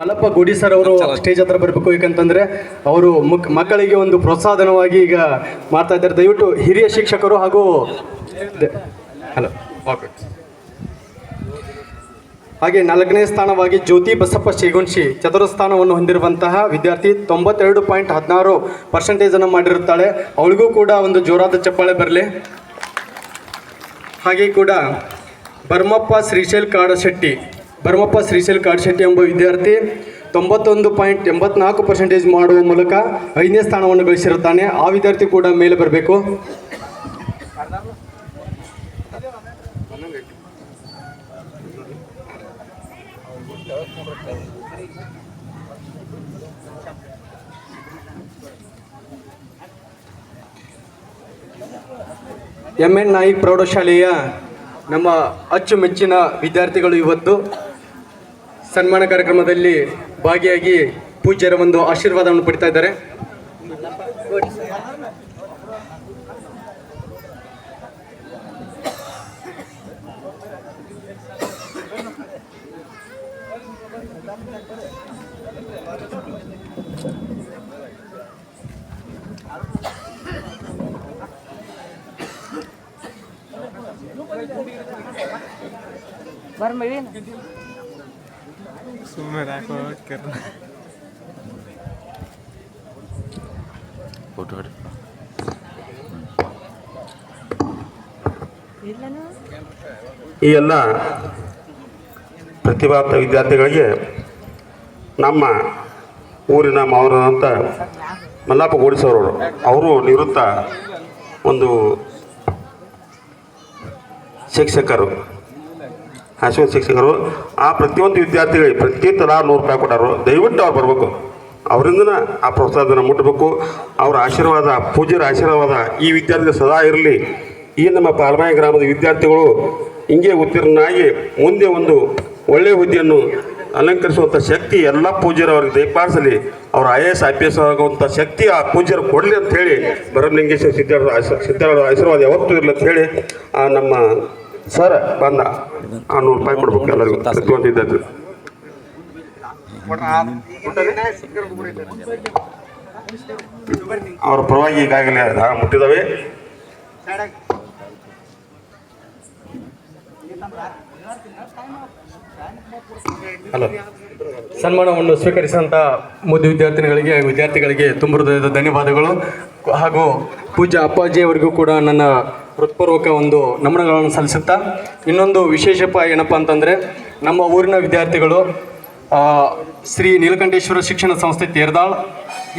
ಮಲ್ಲಪ್ಪ ಗುಡಿ ಸರ್ ಅವರು ಸ್ಟೇಜ್ ಹತ್ರ ಬರಬೇಕು. ಯಾಕಂತಂದ್ರೆ ಅವರು ಮುಕ್ ಮಕ್ಕಳಿಗೆ ಒಂದು ಪ್ರೋತ್ಸಾಹನವಾಗಿ ಈಗ ಮಾಡ್ತಾ ಇದ್ದಾರೆ. ದಯವಿಟ್ಟು ಹಿರಿಯ ಶಿಕ್ಷಕರು ಹಾಗೂ ಹಲೋ ಹಾಗೆ ನಾಲ್ಕನೇ ಸ್ಥಾನವಾಗಿ ಜ್ಯೋತಿ ಬಸಪ್ಪ ಶೇಗುಣಶಿ ಚತುರ ಸ್ಥಾನವನ್ನು ಹೊಂದಿರುವಂತಹ ವಿದ್ಯಾರ್ಥಿ ತೊಂಬತ್ತೆರಡು ಪಾಯಿಂಟ್ ಹದಿನಾರು ಪರ್ಸೆಂಟೇಜನ್ನು ಮಾಡಿರುತ್ತಾಳೆ. ಅವಳಿಗೂ ಕೂಡ ಒಂದು ಜೋರಾದ ಚಪ್ಪಾಳೆ ಬರಲಿ. ಹಾಗೆ ಕೂಡ ಬರ್ಮಪ್ಪ ಶ್ರೀಶೈಲ್ ಕಾಡಶೆಟ್ಟಿ ಬರ್ಮಪ್ಪ ಶ್ರೀಶೈಲ್ ಕಾಡ್ಶೆಟ್ಟಿ ಎಂಬ ವಿದ್ಯಾರ್ಥಿ ತೊಂಬತ್ತೊಂದು ಪಾಯಿಂಟ್ ಎಂಬತ್ನಾಲ್ಕು ಪರ್ಸೆಂಟೇಜ್ ಮಾಡುವ ಮೂಲಕ ಐದನೇ ಸ್ಥಾನವನ್ನು ಗಳಿಸಿರುತ್ತಾನೆ. ಆ ವಿದ್ಯಾರ್ಥಿ ಕೂಡ ಮೇಲೆ ಬರಬೇಕು. ಎಂ ಎನ್ ನಾಯಿಕ್ ಪ್ರೌಢಶಾಲೆಯ ನಮ್ಮ ಅಚ್ಚುಮೆಚ್ಚಿನ ವಿದ್ಯಾರ್ಥಿಗಳು ಇವತ್ತು ಸನ್ಮಾನ ಕಾರ್ಯಕ್ರಮದಲ್ಲಿ ಭಾಗಿಯಾಗಿ ಪೂಜ್ಯರ ಒಂದು ಆಶೀರ್ವಾದವನ್ನು ಪಡಿತಾ ಇದ್ದಾರೆ. Barang ಫೋಟೋ Ilan ಈ ಎಲ್ಲ ಪ್ರತಿಭಾತ ವಿದ್ಯಾರ್ಥಿಗಳಿಗೆ ನಮ್ಮ ಊರಿನ ಮಾವನಂತ ಮಲ್ಲಪ್ಪ ಗೋಡಿಸೋರವರು ಅವರು ನಿವೃತ್ತ ಒಂದು ಶಿಕ್ಷಕರು. ಹಸಿವು ಶಿಕ್ಷಕರು, ಆ ಪ್ರತಿಯೊಂದು ವಿದ್ಯಾರ್ಥಿಗಳಿಗೆ ಪ್ರತಿ ತಲಾ ನೂರು ರೂಪಾಯಿ ಕೊಟ್ಟಾರು. ದಯವಿಟ್ಟು ಅವ್ರು ಬರಬೇಕು. ಅವರಿಂದನ ಆ ಪ್ರೋತ್ಸಾಹನ ಮುಟ್ಟಬೇಕು ಅವರ ಆಶೀರ್ವಾದ, ಪೂಜ್ಯರ ಆಶೀರ್ವಾದ ಈ ವಿದ್ಯಾರ್ಥಿ ಸದಾ ಇರಲಿ. ಈ ನಮ್ಮ ಪಾಲ್ಮಾಯಿ ಗ್ರಾಮದ ವಿದ್ಯಾರ್ಥಿಗಳು ಹಿಂಗೆ ಉತ್ತೀರ್ಣನಾಗಿ ಮುಂದೆ ಒಂದು ಒಳ್ಳೆಯ ಹುದ್ದೆಯನ್ನು ಅಲಂಕರಿಸುವಂಥ ಶಕ್ತಿ ಎಲ್ಲ ಪೂಜ್ಯರು ಅವ್ರಿಗೆ ದಯಪಾಲಿಸಲಿ. ಅವ್ರ I A S I P S ಆಗುವಂಥ ಶಕ್ತಿ ಆ ಪೂಜ್ಯರು ಕೊಡಲಿ ಅಂತ ಹೇಳಿ ಬರಲಿಂಗೇಶ್ವರ ಸಿದ್ಧಾರ್ಥ ಸಿದ್ಧಾರ್ಥ ಆಶೀರ್ವಾದ ಯಾವತ್ತೂ ಇರಲಿ ಅಂತ ಹೇಳಿ ಆ ನಮ್ಮ ಸರ್, ಬಂದ ಆ ನೂರು ರೂಪಾಯಿ ಕೊಡ್ಬೇಕು ಎಲ್ಲರಿಗೂ. ಪ್ರತಿಯೊಂದು ವಿದ್ಯಾರ್ಥಿ ಅವ್ರ ಪರವಾಗಿ ಈಗಾಗಲೇ ದಾನ ಹಲೋ. ಸನ್ಮಾನವನ್ನು ಸ್ವೀಕರಿಸಿದಂಥ ಮುದ್ದು ವಿದ್ಯಾರ್ಥಿನಿಗಳಿಗೆ ವಿದ್ಯಾರ್ಥಿಗಳಿಗೆ ತುಂಬ ಹೃದಯದ ಧನ್ಯವಾದಗಳು. ಹಾಗೂ ಪೂಜ್ಯ ಅಪ್ಪಾಜಿ ಅವರಿಗೂ ಕೂಡ ನನ್ನ ಹೃತ್ಪೂರ್ವಕ ಒಂದು ನಮನಗಳನ್ನು ಸಲ್ಲಿಸುತ್ತಾ, ಇನ್ನೊಂದು ವಿಶೇಷಪ ಏನಪ್ಪ ಅಂತಂದರೆ, ನಮ್ಮ ಊರಿನ ವಿದ್ಯಾರ್ಥಿಗಳು ಶ್ರೀ ನೀಲಕಂಠೇಶ್ವರ ಶಿಕ್ಷಣ ಸಂಸ್ಥೆ ತೇರ್ದಾಳ್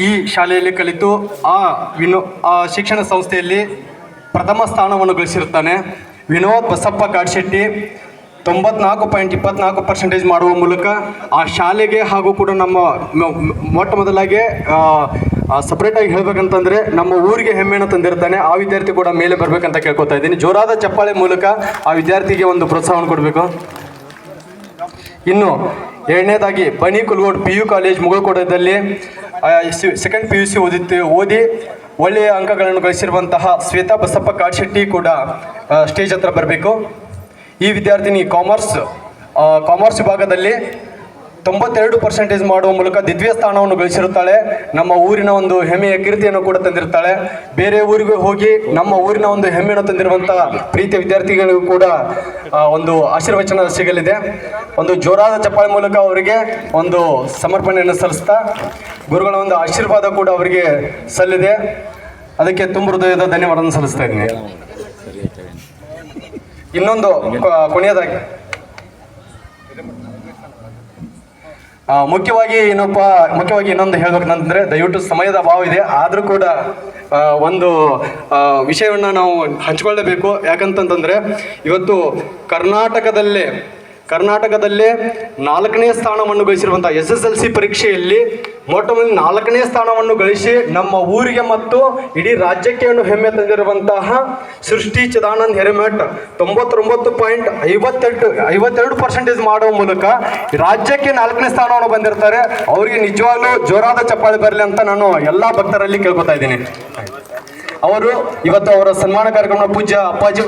ಈ ಶಾಲೆಯಲ್ಲಿ ಕಲಿತು, ಆ ವಿನೋ, ಆ ಶಿಕ್ಷಣ ಸಂಸ್ಥೆಯಲ್ಲಿ ಪ್ರಥಮ ಸ್ಥಾನವನ್ನು ಗಳಿಸಿರುತ್ತಾನೆ. ವಿನೋದ್ ಬಸಪ್ಪ ಕಾಡ್ಶೆಟ್ಟಿ ತೊಂಬತ್ನಾಲ್ಕು ಪಾಯಿಂಟ್ ಇಪ್ಪತ್ನಾಲ್ಕು ಪರ್ಸೆಂಟೇಜ್ ಮಾಡುವ ಮೂಲಕ ಆ ಶಾಲೆಗೆ ಹಾಗೂ ಕೂಡ ನಮ್ಮ ಮೊಟ್ಟ ಮೊದಲಾಗಿ ಸಪ್ರೇಟಾಗಿ ಹೇಳ್ಬೇಕಂತಂದ್ರೆ ನಮ್ಮ ಊರಿಗೆ ಹೆಮ್ಮೆಯನ್ನು ತಂದಿರ್ತಾನೆ. ಆ ವಿದ್ಯಾರ್ಥಿ ಕೂಡ ಮೇಲೆ ಬರಬೇಕಂತ ಕೇಳ್ಕೊತಾ ಇದ್ದೀನಿ. ಜೋರಾದ ಚಪ್ಪಾಳೆ ಮೂಲಕ ಆ ವಿದ್ಯಾರ್ಥಿಗೆ ಒಂದು ಪ್ರೋತ್ಸಾಹವನ್ನು ಕೊಡಬೇಕು. ಇನ್ನು ಎರಡನೇದಾಗಿ ಬನಿ ಕುಲ್ಗೋಡ್ ಪಿ ಯು ಕಾಲೇಜ್ ಮುಗಳಕೋಟದಲ್ಲಿ ಸೆಕೆಂಡ್ ಪಿ ಯು ಸಿ ಓದಿತ್ತು, ಓದಿ ಒಳ್ಳೆಯ ಅಂಕಗಳನ್ನು ಗಳಿಸಿರುವಂತಹ ಶ್ವೇತಾ ಬಸಪ್ಪ ಕಾಡ್ಶೆಟ್ಟಿ ಕೂಡ ಸ್ಟೇಜ್ ಹತ್ರ ಬರಬೇಕು. ಈ ವಿದ್ಯಾರ್ಥಿನಿ ಕಾಮರ್ಸ್ ಕಾಮರ್ಸ್ ವಿಭಾಗದಲ್ಲಿ ತೊಂಬತ್ತೆರಡು ಪರ್ಸೆಂಟೇಜ್ ಮಾಡುವ ಮೂಲಕ ದ್ವಿತೀಯ ಸ್ಥಾನವನ್ನು ಗಳಿಸಿರುತ್ತಾಳೆ. ನಮ್ಮ ಊರಿನ ಒಂದು ಹೆಮ್ಮೆಯ ಕೀರ್ತಿಯನ್ನು ಕೂಡ ತಂದಿರ್ತಾಳೆ ಬೇರೆ ಊರಿಗೆ ಹೋಗಿ ನಮ್ಮ ಊರಿನ ಒಂದು ಹೆಮ್ಮೆಯನ್ನು ತಂದಿರುವಂತಹ ಪ್ರೀತಿಯ ವಿದ್ಯಾರ್ಥಿಗಳಿಗೂ ಕೂಡ ಒಂದು ಆಶೀರ್ವಚನ ಸಿಗಲಿದೆ. ಒಂದು ಜೋರಾದ ಚಪ್ಪಾಳೆ ಮೂಲಕ ಅವರಿಗೆ ಒಂದು ಸಮರ್ಪಣೆಯನ್ನು ಸಲ್ಲಿಸ್ತಾ ಗುರುಗಳ ಒಂದು ಆಶೀರ್ವಾದ ಕೂಡ ಅವರಿಗೆ ಸಲ್ಲಿದೆ. ಅದಕ್ಕೆ ತುಂಬ ಹೃದಯದ ಧನ್ಯವಾದವನ್ನು ಸಲ್ಲಿಸ್ತಾ ಇದ್ದೀನಿ. ಇನ್ನೊಂದು ಕೊನೆಯದಾಗಿ. ಮುಖ್ಯವಾಗಿ ಏನಪ್ಪ ಮುಖ್ಯವಾಗಿ ಇನ್ನೊಂದು ಹೇಳ್ಬೇಕಂತಂದ್ರೆ ದಯವಿಟ್ಟು ಸಮಯದ ಅಭಾವ ಇದೆ. ಆದರೂ ಕೂಡ ಒಂದು ವಿಷಯವನ್ನು ನಾವು ಹಂಚಿಕೊಳ್ಳಬೇಕು. ಯಾಕಂತಂತಂದ್ರೆ ಇವತ್ತು ಕರ್ನಾಟಕದಲ್ಲೇ ಕರ್ನಾಟಕದಲ್ಲೇ ನಾಲ್ಕನೇ ಸ್ಥಾನವನ್ನು ಗಳಿಸಿರುವಂಥ ಎಸ್ ಎಸ್ ಎಲ್ ಸಿ ಪರೀಕ್ಷೆಯಲ್ಲಿ ಮೊಟ್ಟ ಮೊದಲು ನಾಲ್ಕನೇ ಸ್ಥಾನವನ್ನು ಗಳಿಸಿ ನಮ್ಮ ಊರಿಗೆ ಮತ್ತು ಇಡೀ ರಾಜ್ಯಕ್ಕೆ ಹೆಮ್ಮೆ ತಂದಿರುವಂತಹ ಸೃಷ್ಟಿ ಚಿದಾನಂದ್ ಹೆರೆಮೆಟ್ ತೊಂಬತ್ತೊಂಬತ್ತು ಪಾಯಿಂಟ್ ಐವತ್ತೆಂಟು, ಐವತ್ತೆರಡು ಪರ್ಸೆಂಟೇಜ್ ಮಾಡುವ ಮೂಲಕ ರಾಜ್ಯಕ್ಕೆ ನಾಲ್ಕನೇ ಸ್ಥಾನವನ್ನು ಬಂದಿರ್ತಾರೆ. ಅವರಿಗೆ ನಿಜವಾಗ್ಲೂ ಜೋರಾದ ಚಪ್ಪಾಳೆ ಬರಲಿ ಅಂತ ನಾನು ಎಲ್ಲ ಭಕ್ತರಲ್ಲಿ ಕೇಳ್ಕೊತಾ ಇದ್ದೀನಿ. ಅವರು ಇವತ್ತು ಅವರ ಸನ್ಮಾನ ಕಾರ್ಯಕ್ರಮ ಪೂಜ್ಯ ಅಪ್ಪಾಜಿ